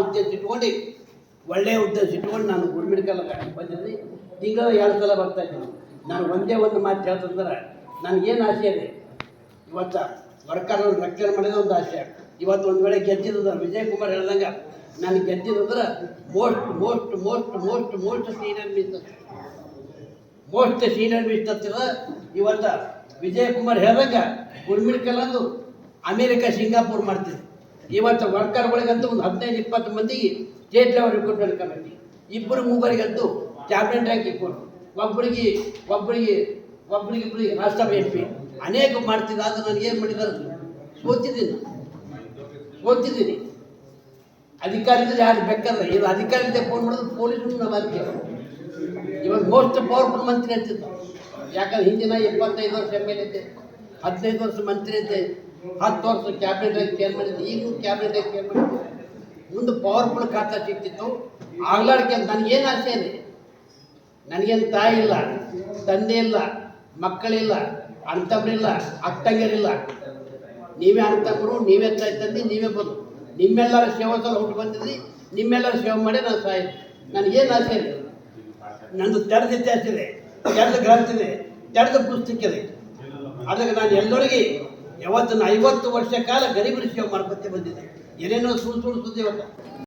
ಉದ್ದೇಶ ಇಟ್ಕೊಂಡು, ಒಳ್ಳೆಯ ಉದ್ದೇಶ ಇಟ್ಕೊಂಡು ನಾನು ಗುಡ್ಮಿಡ್ಕಲ್ಲ ಬಂದಿದ್ದೀನಿ. ತಿಂಗಳು ಎರಡು ಸಲ ಬರ್ತಾ ಇದ್ದೀನಿ. ನಾನು ಒಂದೇ ಒಂದು ಮಾತು ಹೇಳ್ತಂದ್ರೆ ನನಗೇನು ಆಸೆ ಇದೆ? ಇವತ್ತು ವರ್ಕರ್ ರಕ್ಷಣೆ ಮಾಡಿದ ಒಂದು ಆಸೆ. ಇವತ್ತು ಒಂದು ವೇಳೆ ಗೆದ್ದಿದ್ರೆ ವಿಜಯ್ ಕುಮಾರ್ ಹೇಳ್ದಂಗೆ, ನಾನು ಗೆದ್ದಿದ್ರೆ most most most most most senior minister most senior minister ಇವತ್ತು ವಿಜಯ್ ಕುಮಾರ್ ಹೇಳ್ದಂಗೆ ಗುಡ್ಮಿಡ್ಕಲ್ ಅಮೇರಿಕಾ ಅಮೇರಿಕ ಸಿಂಗಾಪುರ್ ಮಾಡ್ತಿದ್ದೆ ಇವತ್ತು ವರ್ಕರ್ಗಳಿಗಂತೂ ಒಂದು ಹದಿನೈದು, ಇಪ್ಪತ್ತು ಮಂದಿಗೆ ಸ್ಟೇಟ್ ಅವರು ರಿಕ್ರೂಟ್ಮೆಂಟ್ ಕಮಿಟಿ ಇಬ್ಬರು ಮೂವರಿಗಂತೂ ಕ್ಯಾಬಿನೆಟ್ ರ್ಯಾಂಕ್ ಕೊಟ್ಟು ಒಬ್ಬರಿಗೆ ಒಬ್ಬರಿಗೆ ಒಬ್ಬರಿಗೆ ಇಬ್ಬರಿಗೆ ರಾಷ್ಟ್ರ ಎಂ ಪಿ ಅನೇಕ ಮಾಡ್ತಿದ್ದ ಅದು ನನಗೆ ಏನು ಮಾಡಿದ್ದಾರೆ ಸೋತಿದ್ದೀನಿ. ಸೋತಿದ್ದೀನಿ. ಅಧಿಕಾರಿಗಳು ಯಾರು ಬೇಕಾದ್ರೆ ಇದು ಅಧಿಕಾರಿಗಳೇ ಫೋನ್ ಮಾಡಿದ್ರು ಪೊಲೀಸರು ನಾವು ಅದಕ್ಕೆ ಇವಾಗ ಮೋಸ್ಟ್ ಪವರ್ಫುಲ್ ಮಂತ್ರಿ ಅಂತಿದ್ದ ಯಾಕಂದ್ರೆ ಹಿಂದಿನ ಇಪ್ಪತ್ತೈದು ವರ್ಷ ಎಂ ಎಲ್ ಇದ್ದೆ ಹದಿನೈದು ವರ್ಷ ಮಂತ್ರಿ ಇದ್ದೆ ಹತ್ತು ವರ್ಷ ಕ್ಯಾಬಿನೆಟ್ ಕೇರ್ ಮಾಡಿದ್ದೆ. ಈಗ ಕ್ಯಾಬಿನೆಟ್ ಮಾಡಿದ್ದೆ. ಮುಂದೆ ಪವರ್ಫುಲ್ ಖಾತಾ ಸಿಗ್ತಿತ್ತು ಆಗ್ಲಾಡ್ಕೆ ನನಗೇನು ಆಸೆ ಇದೆ ನನಗೇನು ತಾಯಿ ಇಲ್ಲ, ತಂದೆ ಇಲ್ಲ, ಮಕ್ಕಳಿಲ್ಲ ಅಂಥವ್ರಿಲ್ಲ ಅಕ್ಕಂಗಿರಿಲ್ಲ ನೀವೇ ಅಣ್ತಂಬ್ರು ನೀವೇ ತಾಯಿ ತಂದೆ, ನೀವೇ ಬಂದು. ನಿಮ್ಮೆಲ್ಲರ ಸೇವೆ ಹುಟ್ಟು ಬಂದಿದ್ರಿ ನಿಮ್ಮೆಲ್ಲರ ಸೇವೆ ಮಾಡಿ ನಾನು ಸಾಯಿ ನನಗೇನು ಆಸೆ ಇದೆ ನಂದು ತೆರೆದ ಇತಿಹಾಸ ಇದೆ, ತೆರೆದ ಗ್ರಂಥ ಇದೆ ತೆರೆದ ಪುಸ್ತಕ ಇದೆ ಅದಕ್ಕೆ ನಾನು ಎಲ್ಲರಿಗೆ ಯಾವತ್ತು ಐವತ್ತು ವರ್ಷ ಕಾಲ ಗರೀಬರ ಸೇವೆ ಬಂದಿದೆ. ಏನೇನೋ ಸುಳ್ಳು ಸುಳ್ಳು ಸುದ್ದಿ ಇವತ್ತು